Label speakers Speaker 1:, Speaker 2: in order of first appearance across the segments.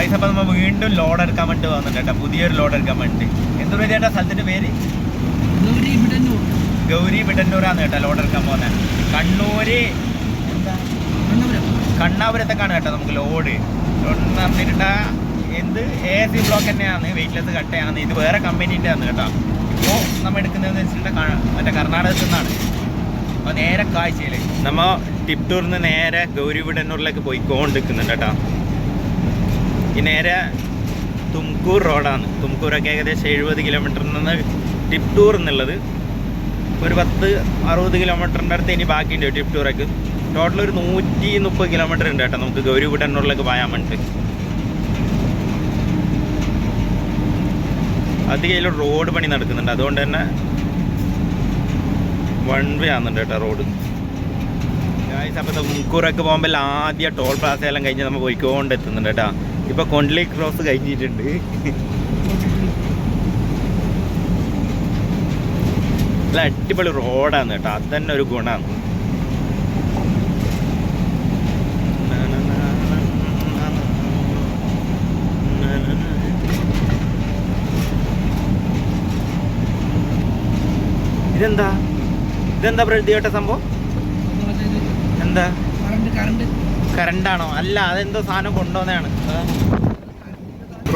Speaker 1: Guys അപ്പോൾ നമ്മൾ വീണ്ടും ലോഡ് എടുക്കാൻ വേണ്ടി വന്നിട്ട് കേട്ടോ പുതിയൊരു ലോഡ് എടുക്കാൻ വേണ്ടി എന്ത് പേര് ചേട്ടാ സ്ഥലത്തിന്റെ പേര്?
Speaker 2: ഗൗരി ബിഡന്നൂരാന്ന്.
Speaker 1: ഗൗരി കേട്ടോ ലോഡ് എടുക്കാൻ പോകുന്നത് കണ്ണൂര്. കണ്ണാപുരത്തേക്കാണ് കേട്ടോ നമുക്ക് ലോഡ് ലോഡ് എന്ന് പറഞ്ഞിട്ട് എന്ത്? എ സി ബ്ലോക്ക് തന്നെയാണ്. വെയിറ്റ്ലെസ് കട്ടയാണ്. ഇത് വേറെ കമ്പനീന്റെ ആണ് കേട്ടോ. ഇപ്പോൾ നമ്മൾ എടുക്കുന്നതെന്ന് വെച്ചിട്ടുണ്ടെങ്കിൽ മറ്റേ കർണാടകത്തിൽ നിന്നാണ്. അപ്പോൾ നേരെ കാഴ്ചയിൽ നമ്മൾ ടിപ്റ്റൂരിൽ നിന്ന് നേരെ ഗൗരി വിടന്നൂരിലേക്ക് പോയിക്കൊണ്ടിരിക്കുന്നുണ്ട് കേട്ടോ. ഈ നേരെ തുംകൂർ റോഡാണ്. തുംകൂറൊക്കെ ഏകദേശം എഴുപത് കിലോമീറ്ററിൽ നിന്ന് ടിപ് ടൂർ എന്നുള്ളത്. ഒരു പത്ത് അറുപത് കിലോമീറ്ററിന്റെ അടുത്ത് ഇനി ബാക്കിയുണ്ട് ടൂറൊക്കെ ടോട്ടൽ ഒരു നൂറ്റി മുപ്പത് കിലോമീറ്റർ ഉണ്ട് കേട്ടോ നമുക്ക് ഗൗരി പോയാൽ വേണ്ടിയിട്ട് അധികം റോഡ് പണി നടക്കുന്നുണ്ട്. അതുകൊണ്ട് തന്നെ വൺ വേ ആകുന്നുണ്ട് കേട്ടോ റോഡ് അപ്പോൾ മുക്കൂറൊക്കെ പോകുമ്പോൾ ആദ്യം ടോൾ പ്ലാസയെല്ലാം കഴിഞ്ഞ് നമ്മൾ പോയിക്കൊണ്ട് എത്തുന്നുണ്ട് കേട്ടോ. ഇപ്പോൾ കൊണ്ടലി ക്രോസ് കഴിഞ്ഞിട്ടുണ്ട്. നല്ല അടിപൊളി റോഡാണ് കേട്ടോ. അത് തന്നെ ഒരു ഗുണമാണ് ഇതെന്താ? ഇതെന്താ പ്രകൃതിയോട്ട സംഭവം
Speaker 2: അത് മറ്റേ ഇത്
Speaker 1: എന്താ?
Speaker 2: Current current.
Speaker 1: കറണ്ടാണോ? അല്ല അതെന്തോ സാധനം കൊണ്ടുവന്നതാണ്.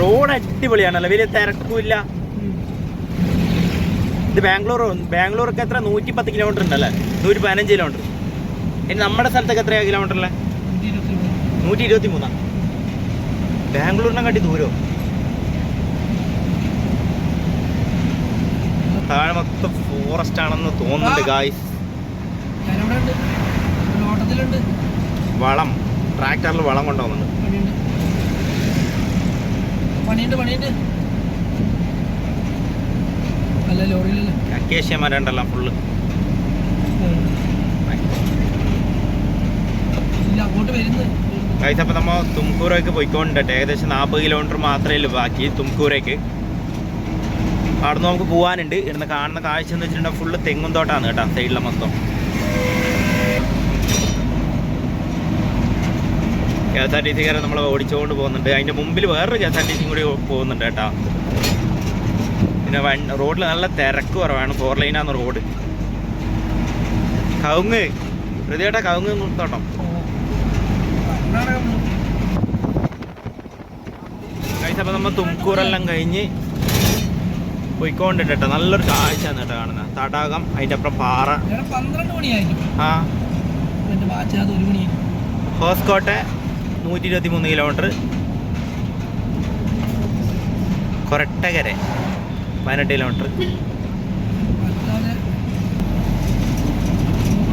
Speaker 1: റോഡ് അടിപൊളിയാണല്ലോ വലിയ തിരക്കുമില്ല. ഇത് ബാംഗ്ലൂർ ബാംഗ്ലൂർക്ക് എത്ര? നൂറ്റി പത്ത് കിലോമീറ്റർ ഉണ്ടല്ലേ? നൂറ്റി പതിനഞ്ച് കിലോമീറ്റർ ഇനി നമ്മുടെ സ്ഥലത്തൊക്കെ എത്രയാണ് കിലോമീറ്റർ അല്ലേ
Speaker 2: നൂറ്റി ഇരുപത്തി മൂന്ന്.
Speaker 1: നൂറ്റി ഇരുപത്തി മൂന്നാ ബാംഗ്ലൂരിനെ കാട്ടി ദൂരോ താഴെ മൊത്തം ഫോറസ്റ്റ് ആണെന്ന് തോന്നുന്നുണ്ട് ഗായ്സ് വളം. ട്രാക്ടറിൽ വളം
Speaker 2: ലോറിയിലല്ലേ?
Speaker 1: അക്കേഷ്യ ഫുള്ള് ഗൈസ് അപ്പോൾ നമ്മൾ തുംകൂറേക്ക് പോയിക്കൊണ്ടിട്ട് ഏകദേശം നാൽപ്പത് കിലോമീറ്റർ മാത്രമേ ഉള്ളൂ ബാക്കി തുംകൂറേക്ക് അവിടെ നിന്ന് നമുക്ക് പോകാനുണ്ട് ഇവിടുന്ന് കാണുന്ന കാഴ്ച എന്ന് വെച്ചിട്ടുണ്ടെങ്കിൽ ഫുള്ള് തെങ്ങും തോട്ടാണ് കേട്ടോ സൈഡിലെ മൊത്തം. കെ എസ് ആർ ടി സിക്കാരെ നമ്മൾ ഓടിച്ചുകൊണ്ട് പോകുന്നുണ്ട്. അതിന്റെ മുമ്പിൽ വേറൊരു കെ എസ് ആർ ടി സിയും കൂടി പോകുന്നുണ്ട് കേട്ടോ. പിന്നെ വൺ റോഡിൽ നല്ല തിരക്ക് കുറവാണ്. ഫോർ ലൈനാണ് റോഡ്. കവുങ്ങ്. പ്രതിയേട്ടാ കവുങ്ങ് തോട്ടം അപ്പോൾ നമ്മൾ തുംകൂറെല്ലാം കഴിഞ്ഞ് പോയിക്കൊണ്ടിട്ട് കേട്ടോ. നല്ലൊരു കാഴ്ചയാണ് കേട്ടോ കാണുന്നത്. തടാകം അതിന്റെ അപ്പുറം പാറ.
Speaker 2: പന്ത്രണ്ട് മണിയായിരുന്നു
Speaker 1: ആ. ഹോസ്കോട്ടെ. നൂറ്റി ഇരുപത്തി മൂന്ന് കിലോമീറ്റർ. കൊരട്ടകര പതിനെട്ട് കിലോമീറ്റർ.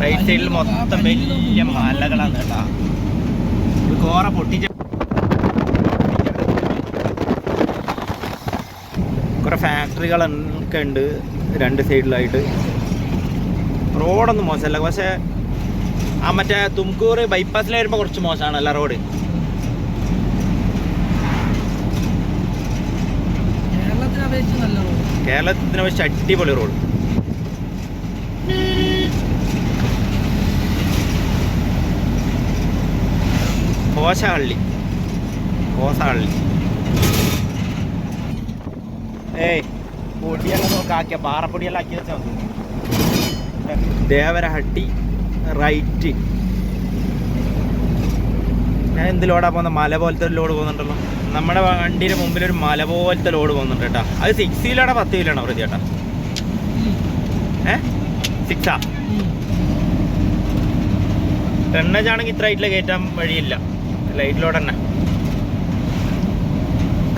Speaker 1: റൈറ്റ് സൈഡിൽ മൊത്തം വലിയ മലകളാണ് കേട്ടോ. കോറ പൊട്ടിച്ച കുറെ ഫാക്ടറികളൊക്കെ ഉണ്ട് രണ്ട് സൈഡിലായിട്ട് റോഡൊന്നും മോശമല്ല പക്ഷേ ആ മറ്റേ തുംകൂർ ബൈപ്പാസിൽ വരുമ്പോൾ കുറച്ച് മോശമാണ് റോഡ്
Speaker 2: കേരളത്തിനെ അപേക്ഷിച്ച് നല്ല റോഡ്
Speaker 1: കേരളത്തിനെ വെച്ച് അടിപൊളി റോഡ് കോശഹള്ളി. കോശഹള്ളി. ഏയ് പൊടിയെല്ലാം നോക്കാക്കിയ പാറപ്പൊടിയെല്ലാം ആക്കി വെച്ചാൽ ദേവരഹട്ടി. റൈറ്റ്. ഞാൻ എന്ത് ലോഡാ പോകുന്നത് മല പോലത്തെ ഒരു ലോഡ് പോകുന്നുണ്ടല്ലോ. നമ്മുടെ വണ്ടിയുടെ മുമ്പിൽ ഒരു മല പോലത്തെ ലോഡ് പോകുന്നുണ്ട് കേട്ടോ. അത് സിക്സ് വീലാണോ പത്ത് വീലാണോ പ്രതി ചേട്ടാ ഏ? സിക്സാ ടെണ്ണേജ് ആണെങ്കിൽ ഇത്ര ഹൈറ്റിൽ കയറ്റാൻ വഴിയില്ല. ലൈറ്റ് ലോഡ് തന്നെ.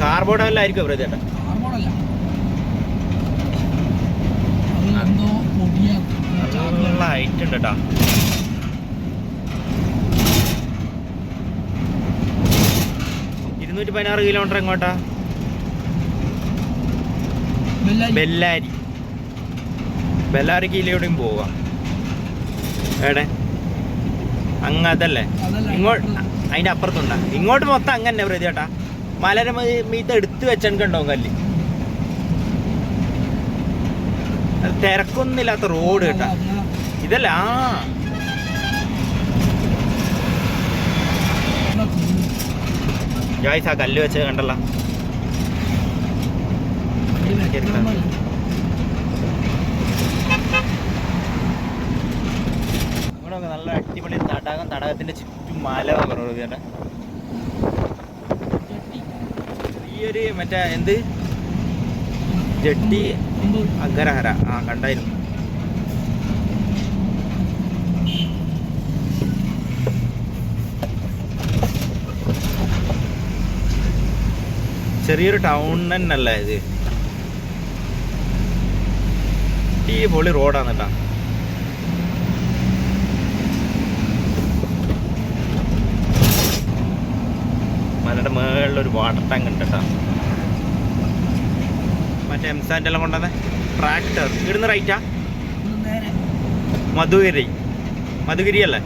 Speaker 1: കാർബോർഡ് എല്ലാം ആയിരിക്കും പ്രതി ചേട്ടാ
Speaker 2: കാർബോണല്ല അത് എന്തോ പൊടിയാണ്
Speaker 1: നല്ല ഹൈറ്റ് ഉണ്ട് കേട്ടോ ഇരുന്നൂറ്റി പതിനാറ് കിലോമീറ്റർ എങ്ങോട്ടാ?
Speaker 2: ബെല്ലാരി.
Speaker 1: ബെല്ലാരി. ബെല്ലാരിക്ക് ഇതിലൂടെയും പോവാം. എവിടെ? അങ്ങ് അതല്ലേ? ഇങ്ങോട്ട് അതിന്റെ അപ്പുറത്തുണ്ടാ. ഇങ്ങോട്ട് മൊത്തം അങ്ങനെ പ്രതി ചേട്ടാ. മലര മീത്ത് എടുത്ത് വെച്ചെടുക്കണ്ടാവും കല്ല്? തിരക്കൊന്നുമില്ലാത്ത റോഡ് കേട്ടാ. ഇതല്ല ആ. ജോയ്സ് ആ കല്ല് വെച്ച് കണ്ടല്ല. ഇവിടെ നല്ല അടിപൊളി തടാകം തടാകത്തിന്റെ ചുറ്റും മല പറഞ്ഞു ചേട്ടാ. ചെറിയൊരു മറ്റേ എന്ത്? ജട്ടി അഗ്രഹര. ആ കണ്ടായിരുന്നു. ചെറിയൊരു ടൗൺ തന്നെയല്ല ഇത്. ഈ പൊളി റോഡാണ് കേട്ടാ മലയുടെ മേളിലൊരു വാട്ടർ ടാങ്ക് ഉണ്ട് കേട്ടോ മറ്റേ എംസാന്റെ എല്ലാം കൊണ്ടുവന്ന ട്രാക്ടർ ഇവിടുന്ന് റൈറ്റാ മധുഗിരി മധുഗിരി. അല്ലേ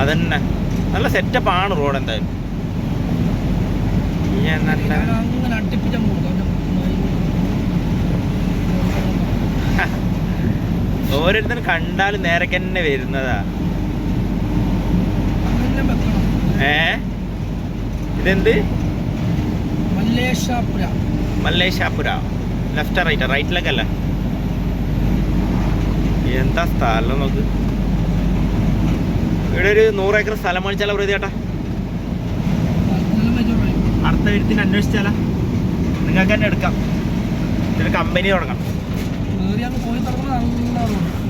Speaker 1: അതന്നെ. നല്ല സെറ്റപ്പ് ആണ് റോഡ് എന്തായാലും. നല്ല ഓരോരുത്തരും കണ്ടാലും നേരക്ക് തന്നെ വരുന്നതാ. ഏ? ഇതെന്ത്?
Speaker 2: മല്ലേശാപുര
Speaker 1: മല്ലേശാപുര ലെഫ്റ്റ് റൈറ്റ് റൈറ്റിലേക്കല്ല എന്താ സ്ഥലം നോക്ക് ഇവിടെ ഒരു നൂറ് ഏക്കർ സ്ഥലം മേടിച്ചാലോ പ്രതി ചേട്ടാ അടുത്ത എഴുത്തിന് അന്വേഷിച്ചാലോ നിങ്ങൾക്ക് തന്നെ എടുക്കാം. ഒരു കമ്പനി തുടങ്ങാം.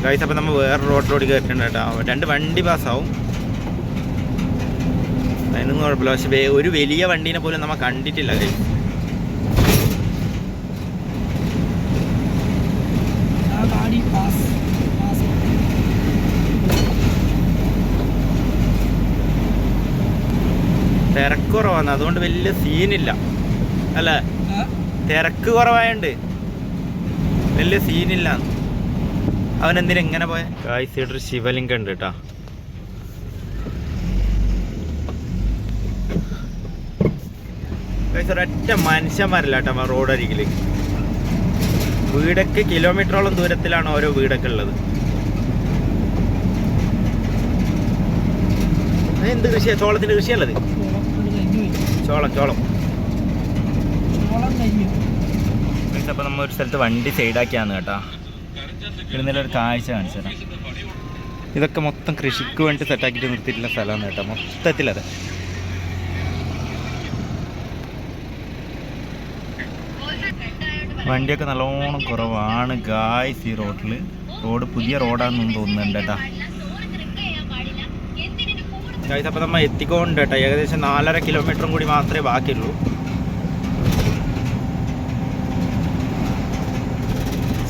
Speaker 1: ഗൈസ് അപ്പം നമ്മൾ വേറെ റോഡിലോട്ട് കയറ്റിട്ടുണ്ട് കേട്ടോ. രണ്ട് വണ്ടി പാസ്സാവും അതിനൊന്നും കുഴപ്പമില്ല. പക്ഷെ ഒരു വലിയ വണ്ടീനെ പോലും നമ്മൾ കണ്ടിട്ടില്ല ഗൈസ്
Speaker 2: പാസ്
Speaker 1: തിരക്ക് കുറവാണ് അതുകൊണ്ട് വലിയ സീനില്ല. അല്ലേ? തിരക്ക് കുറവായുണ്ട് വലിയ സീനില്ല. അവൻ എന്തിനാ എങ്ങനെ പോയ കായ്സൈഡ് ശിവലിംഗം ഉണ്ട് കേട്ടാ ഒറ്റ ഒരൊറ്റ മനുഷ്യന്മാരില്ല കേട്ടോ റോഡ് അരികിൽ വീടൊക്കെ കിലോമീറ്ററോളം ദൂരത്തിലാണ് ഓരോ വീടൊക്കെ ഉള്ളത്. എന്ത് കൃഷിയാ? ചോളത്തിന്റെ കൃഷിയല്ലത്
Speaker 2: ചോളം ഇത് കഴിഞ്ഞു പോയി
Speaker 1: ചോളം ചോളം. അപ്പോൾ നമ്മൾ ഒരു സ്ഥലത്ത് വണ്ടി സൈഡാക്കിയാണ് കേട്ടോ. ഇടുന്നതിൽ ഒരു കാഴ്ച കാണിച്ചു തരാം. ഇതൊക്കെ മൊത്തം കൃഷിക്ക് വേണ്ടി സെറ്റാക്കിയിട്ട് നിർത്തിയിട്ടുള്ള സ്ഥലമാണ് കേട്ടോ. മൊത്തത്തിലത് വണ്ടിയൊക്കെ നല്ലോണം കുറവാണ്. ഗായ്സ് ഈ റോഡിൽ റോഡ് പുതിയ റോഡാണെന്ന് തോന്നുന്നുണ്ട് കേട്ടോ. ഗായ്സ് അപ്പോൾ നമ്മൾ എത്തിക്കൊണ്ട് കേട്ടോ. ഏകദേശം നാലര കിലോമീറ്ററും കൂടി മാത്രമേ ബാക്കിയുള്ളൂ.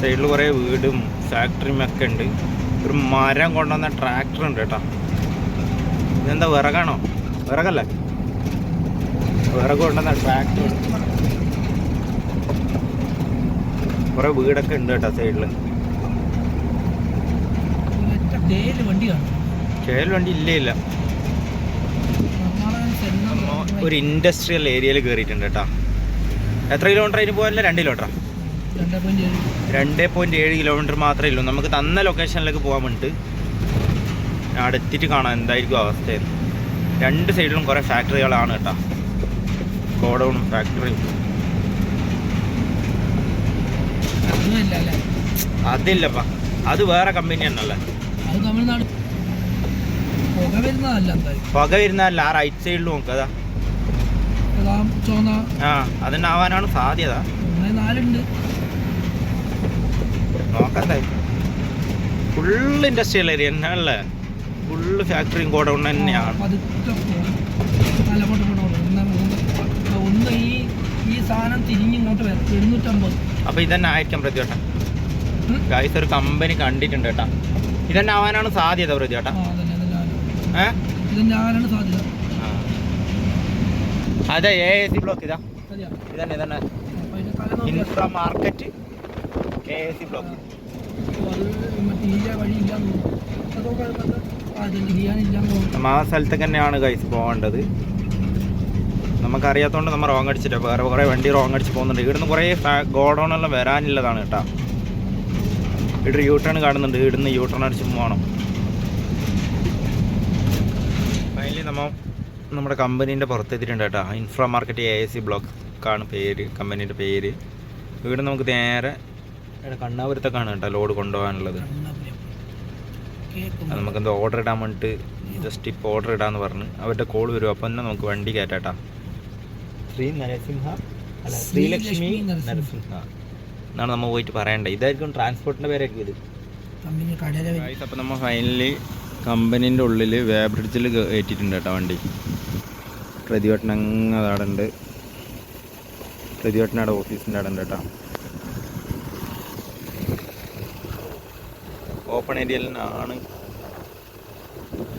Speaker 1: സൈഡിൽ കുറേ വീടും ഫാക്ടറിയും ഒക്കെ ഉണ്ട്. ഒരു മരം കൊണ്ടുവന്ന ട്രാക്ടർ ഉണ്ട് കേട്ടോ. ഇതെന്താ വിറകാണോ? വിറകല്ലേ? വിറക് കൊണ്ടുവന്ന ട്രാക്ടർ. കുറേ വീടൊക്കെ ഉണ്ട് കേട്ടോ സൈഡിൽ
Speaker 2: കേൽ വണ്ടി
Speaker 1: ഇല്ലേ ഇല്ല. ഒരു ഇൻഡസ്ട്രിയൽ ഏരിയയിൽ കയറിയിട്ടുണ്ട് കേട്ടോ. എത്ര കിലോമീറ്റർ അതിന് പോകാനല്ല രണ്ട് കിലോമീറ്റർ
Speaker 2: രണ്ടേ പോയിന്റ് ഏഴ്
Speaker 1: കിലോമീറ്റർ മാത്രമേ ഉള്ളൂ. നമുക്ക് തന്ന ലൊക്കേഷനിലേക്ക് പോകാൻ വേണ്ടിട്ട് അവിടെ എത്തിയിട്ട് കാണാം എന്തായിരിക്കും അവസ്ഥയെന്ന് രണ്ട് സൈഡിലും കുറേ ഫാക്ടറികളാണ് കേട്ടോ. ഗോഡൗണും ഫാക്ടറിയും അതില്ലപ്പാ. അത് വേറെ കമ്പനി തന്നെയല്ലേ?
Speaker 2: പുക വരുന്നതല്ല
Speaker 1: ആ റൈറ്റ് സൈഡിൽ നോക്കതാ
Speaker 2: അതാ.
Speaker 1: ആ അതുണ്ടാവാനാണ് സാധ്യത.
Speaker 2: ഒന്നേ നാലുണ്ട്.
Speaker 1: നോക്കണ്ടേ ഫുള്ള് ഇൻഡസ്ട്രിയൽ ഏരിയ തന്നെയല്ലേ ഫുള്ള് ഫാക്ടറിയും ഗോഡൗൺ തന്നെയാണ്. അപ്പൊ ഇതന്നെ ആയിരിക്കാം പ്രതിവട്ടം? ഗായ്സ് ഒരു കമ്പനി കണ്ടിട്ടുണ്ട് കേട്ടാ. ഇതന്നെ ആവാനാണ് സാധ്യത പ്രതിവട്ടം അതെ എ എ സി ബ്ലോക്ക് ഇതാ. ഇതന്നെ ഇതന്നെ. Infra market A A C block നമ്മൾ ആ സ്ഥലത്തേക്ക് തന്നെയാണ് കൈസ് പോകേണ്ടത്. നമുക്കറിയാത്തതുകൊണ്ട് നമ്മൾ റോങ് അടിച്ചിട്ട്. വേറെ കുറേ വണ്ടി റോങ് അടിച്ച് പോകുന്നുണ്ട്. ഇവിടുന്ന് കുറേ ഗോഡൗണെല്ലാം വരാനുള്ളതാണ് കേട്ടോ. ഇവിടെ യൂ ടേൺ കാണുന്നുണ്ട്. ഇവിടുന്ന് യൂ ടേൺ അടിച്ച് പോകണം നമ്മൾ നമ്മുടെ കമ്പനീന്റെ പുറത്തെത്തിയിട്ടുണ്ട് കേട്ടോ. ഇൻഫ്രാ മാർക്കറ്റ് എ സി ബ്ലോക്കാണ് പേര് കമ്പനീന്റെ പേര്. ഇവിടെ നമുക്ക് നേരെ കണ്ണാപുരത്തൊക്കെയാണ് കേട്ടോ ലോഡ് കൊണ്ടുപോകാനുള്ളത്. അത് നമുക്ക് എന്താ ഓർഡർ ഇടാൻ വേണ്ടിയിട്ട് ജസ്റ്റ് ഇപ്പോൾ ഓർഡർ ഇടാന്ന് പറഞ്ഞ് അവരുടെ കോൾ വരും. അപ്പം തന്നെ നമുക്ക് വണ്ടി കയറ്റാട്ടാ ശ്രീ നരസിംഹ അല്ല ശ്രീലക്ഷ്മി
Speaker 2: നരസിംഹ.
Speaker 1: എന്നാണ് നമ്മൾ പോയിട്ട് പറയേണ്ടത്. ഇതായിരിക്കും ട്രാൻസ്പോർട്ടിന്റെ പേരൊക്കെ ഇത്. അപ്പം നമ്മൾ ഫൈനലി കമ്പനീന്റെ ഉള്ളിൽ വേബ്രിഡ്ജിൽ കയറ്റിയിട്ടുണ്ട് കേട്ടോ വണ്ടി. അവിടെ ഉണ്ട്. പ്രതിവട്ടനവിടെ ഓഫീസിന്റെ അവിടെ ഉണ്ട് കേട്ടോ. ഓപ്പൺ ഏരിയയിലാണ്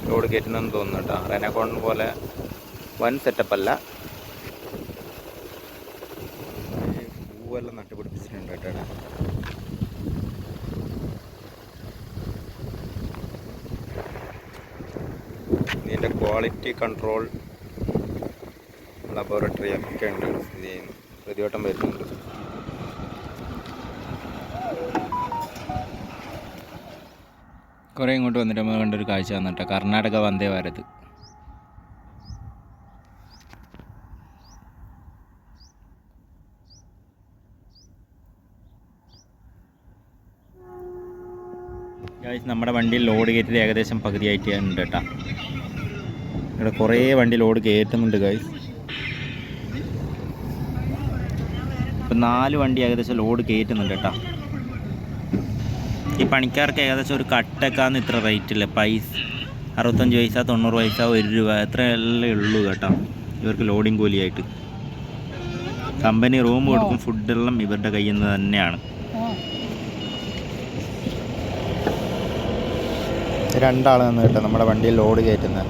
Speaker 1: റോഡ് കയറ്റുന്നതെന്ന് തോന്നുന്നു കേട്ടോ. റെനക്കോൺ പോലെ വൻ സെറ്റപ്പ് അല്ല. പൂവെല്ലാം നട്ടുപിടിപ്പിച്ചിട്ടുണ്ട് കേട്ടോ ഇവിടെ. ഇതിന്റെ ക്വാളിറ്റി കൺട്രോൾ ലബോറട്ടറി ഒക്കെ ഉണ്ട്. സ്ഥിതി ചെയ്യുന്നു പ്രതിവട്ടം വരുന്നുണ്ട്. കുറേ ഇങ്ങോട്ട് വന്നിട്ട് നമ്മൾ കണ്ടൊരു കാഴ്ച വന്നിട്ട്. കർണാടക വന്ദേ ഭാരത്. നമ്മുടെ വണ്ടിയിൽ ലോഡ് കയറ്റിയത് ഏകദേശം പകുതിയായിട്ട് ഉണ്ട് കേട്ടോ. ഇവിടെ കുറേ വണ്ടി ലോഡ് കയറ്റുന്നുണ്ട് ഗൈസ് ഇപ്പം നാല് വണ്ടി ഏകദേശം ലോഡ് കയറ്റുന്നുണ്ട് കേട്ടോ. ഈ പണിക്കാർക്ക് ഏകദേശം ഒരു കട്ടക്കാന്ന് ഇത്ര റേറ്റ് ഇല്ല പൈസ അറുപത്തഞ്ച് പൈസ തൊണ്ണൂറ് പൈസ ഒരു രൂപ എത്രയല്ലേ ഉള്ളൂ കേട്ടോ. ഇവർക്ക് ലോഡിങ് കൂലിയായിട്ട്. കമ്പനി റൂം കൊടുക്കും ഫുഡെല്ലാം ഇവരുടെ കയ്യിൽ നിന്ന് തന്നെയാണ്. രണ്ടാൾ നിന്ന് കേട്ടോ നമ്മുടെ വണ്ടിയിൽ ലോഡ് കയറ്റുന്നത്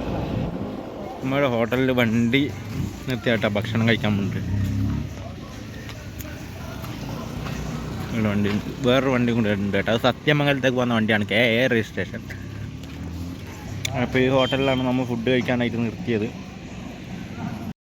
Speaker 1: നമ്മുടെ ഹോട്ടലിൽ വണ്ടി നിർത്തിയാട്ട ഭക്ഷണം കഴിക്കാൻ ഇവിടെ വണ്ടി വേറൊരു വണ്ടി കൂടെ ഉണ്ട് കേട്ടോ. അത് സത്യമംഗലത്തേക്ക് പോകുന്ന വണ്ടിയാണ് കെ എ രജിസ്ട്രേഷൻ അപ്പോൾ ഈ ഹോട്ടലിലാണ് നമ്മൾ ഫുഡ് കഴിക്കാനായിട്ട് നിർത്തിയത്.